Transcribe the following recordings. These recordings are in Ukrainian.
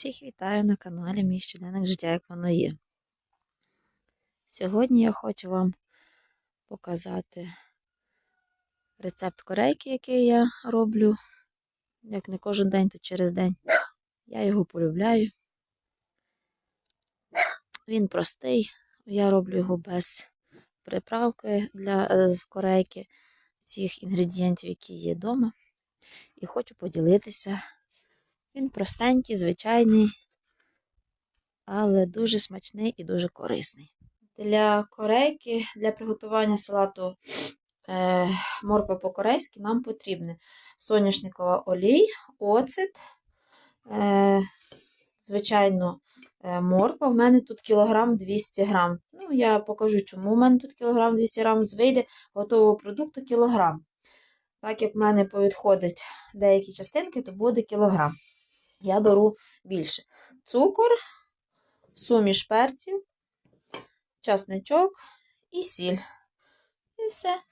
Всіх вітаю на каналі Мій щоденник життя, як воно є. Сьогодні я хочу вам показати рецепт корейки, який я роблю. Як не кожен день, то через день. Я його полюбляю. Він простий. Я роблю його без приправки для е, корейки, цих інгредієнтів, які є вдома. І хочу поділитися. Він простенький, звичайний, але дуже смачний і дуже корисний. Для корейки, для приготування салату е, морква по-корейськи нам потрібна соняшникова олій, оцет, е, звичайно, е, морква. В мене тут кілограм 200 грам. Ну, я покажу, чому в мене тут кілограм 200 грам вийде готового продукту кілограм. Так як в мене повідходять деякі частинки, то буде кілограм я беру більше. Цукор, суміш перців, часничок і сіль. І все.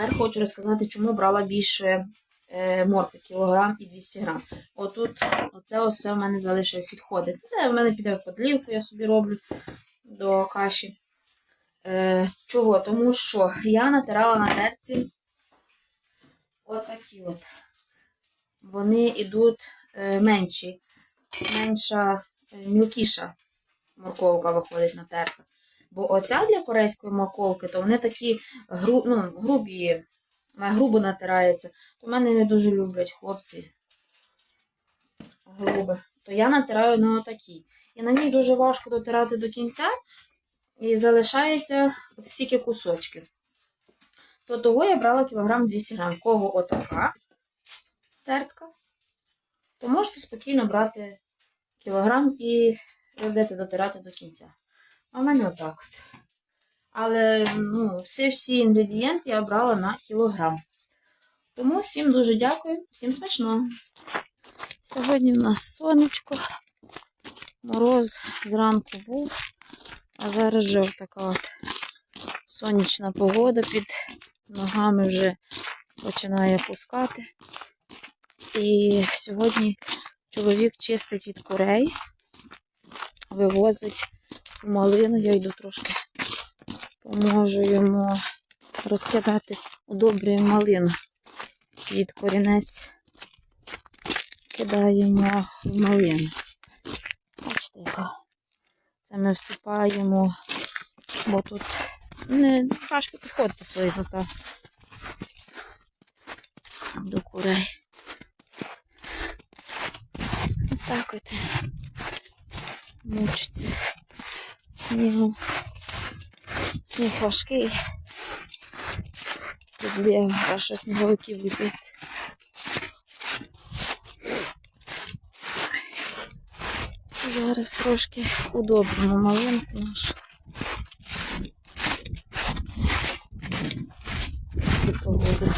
Тепер хочу розказати, чому брала більше е, моркви, кілограм і 200 грам. Отут, оце все в мене залишилось відходи. Це в мене піде подлівку, я собі роблю до каші. Е, чого? Тому що я натирала на терці отакі от. Вони йдуть е, менші, менша, е, мілкіша морковка виходить на терка. Бо оця для корейської морковки, то вони такі гру, ну, грубі, грубо натирається. То мене не дуже люблять хлопці грубе. То я натираю на отакій. І на ній дуже важко дотирати до кінця. І залишається от стільки кусочків. То того я брала кілограм 200 грам. Кого отака тертка, то можете спокійно брати кілограм і будете дотирати до кінця. А в мене отак от. Але ну, всі всі інгредієнти я брала на кілограм. Тому всім дуже дякую, всім смачного. Сьогодні в нас сонечко, мороз зранку був, а зараз вже така от сонячна погода під ногами вже починає пускати. І сьогодні чоловік чистить від курей, вивозить малину. Я йду трошки поможу йому розкидати удобрюємо малину. Від корінець кидаємо в малину. Бачите, яка. Це ми всипаємо, бо тут не важко підходити слизота до курей. Отак от мучиться снігом. Сніг важкий. Підлє, а що сніговиків ліпити. Зараз трошки удобримо малинку нашу. Погода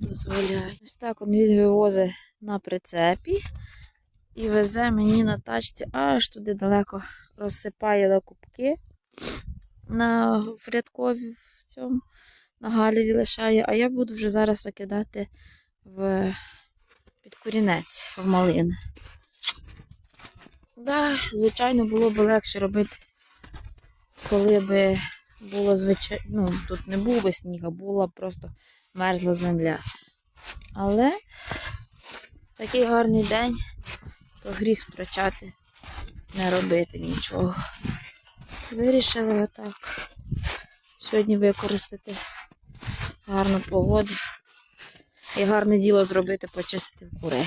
дозволяє. Ось так він вивозить на прицепі і везе мені на тачці аж туди далеко розсипає на кубки на в рядкові в цьому на галіві лишає, а я буду вже зараз закидати в під корінець в малини. Да, звичайно, було б легше робити, коли б було звичайно, ну, тут не був би сніг, а була просто мерзла земля. Але такий гарний день, то гріх втрачати, не робити нічого. Вирішили отак сьогодні використати гарну погоду і гарне діло зробити, почистити курей.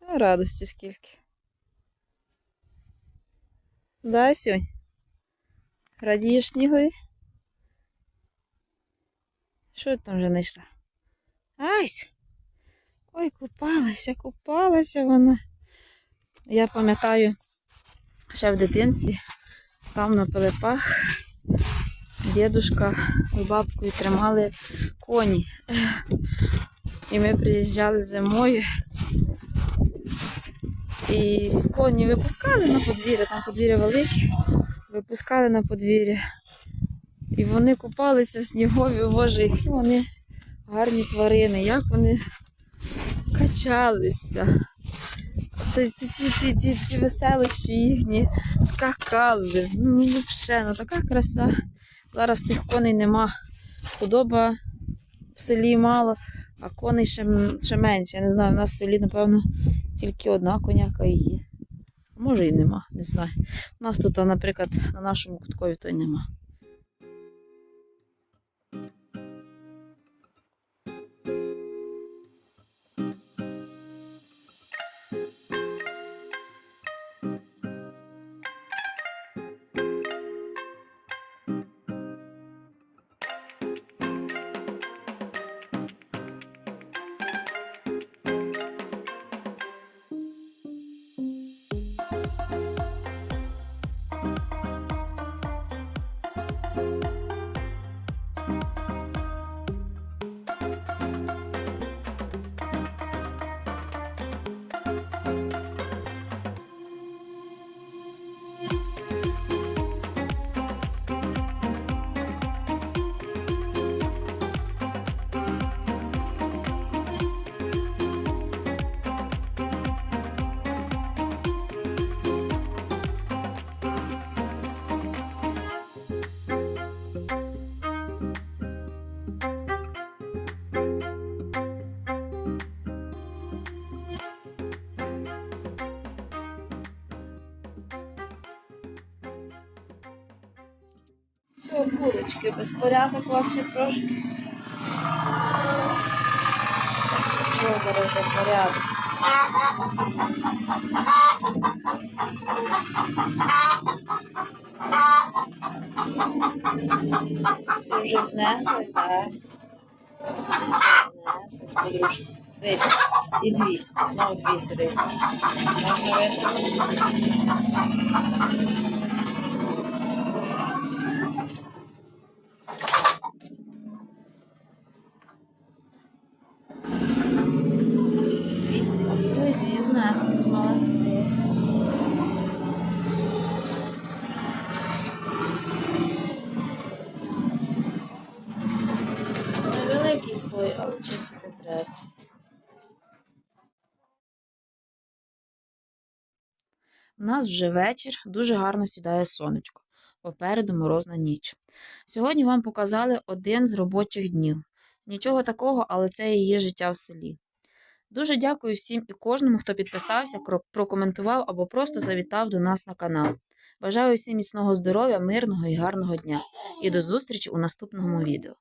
Радості скільки. Да, Сюнь? Радієш снігові? Що ти там вже знайшла? Айсь! Ой, купалася, купалася вона. Я пам'ятаю, ще в дитинстві, там на Пилипах дідушка і бабкою тримали коні. І ми приїжджали зимою. І коні випускали на подвір'я, там подвір'я велике, випускали на подвір'я. І вони купалися в снігові, боже, які вони гарні тварини, як вони качалися. Ті, ті, ті, ті, ті, веселищі їхні скакали. Ну, взагалі, ну така краса. Зараз тих коней нема. Худоба в селі мало, а коней ще, ще менше. Я не знаю, в нас в селі, напевно, тільки одна коняка і є. Може і нема, не знаю. У нас тут, наприклад, на нашому куткові то й нема. Курочки, безпорядок ще трошки. Чого зараз безпорядок? Ти вже знеслась, так? Знеслась, подушку. Десь. І дві. Знову дві сидить. Можна витримати. У нас вже вечір, дуже гарно сідає сонечко. Попереду морозна ніч. Сьогодні вам показали один з робочих днів. Нічого такого, але це є життя в селі. Дуже дякую всім і кожному, хто підписався, прокоментував або просто завітав до нас на канал. Бажаю всім міцного здоров'я, мирного і гарного дня. І до зустрічі у наступному відео.